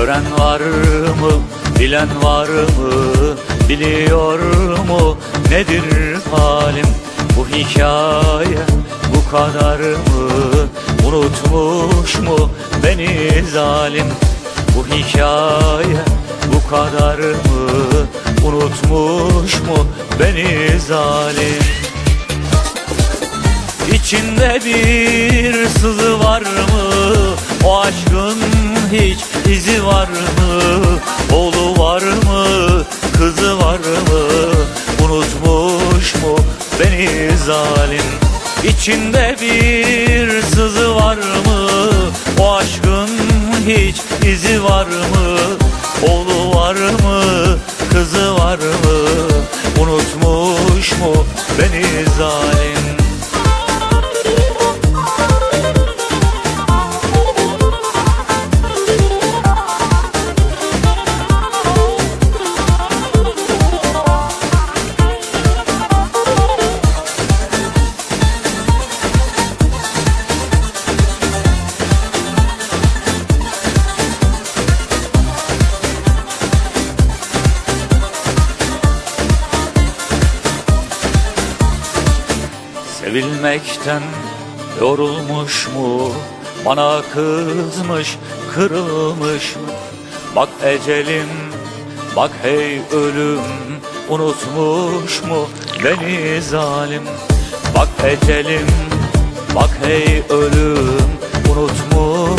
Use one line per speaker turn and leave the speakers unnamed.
Gören var mı, bilen var mı, biliyor mu nedir halim? Bu hikaye bu kadar mı, unutmuş mu beni zalim? Bu hikaye bu kadar mı, unutmuş mu beni zalim? İçinde bir sızı var mı? O aşkın hiç izi var mı? Oğlu var mı? Kızı var mı? Unutmuş mu beni zalim? İçinde bir sızı var mı? O aşkın hiç izi var mı? Oğlu var mı? Kızı var mı? Unutmuş mu beni zalim? Sevilmekten yorulmuş mu? Bana kızmış, kırılmış mı? Bak ecelim, bak hey ölüm Unutmuş mu beni zalim? Bak ecelim, bak hey ölüm Unutmuş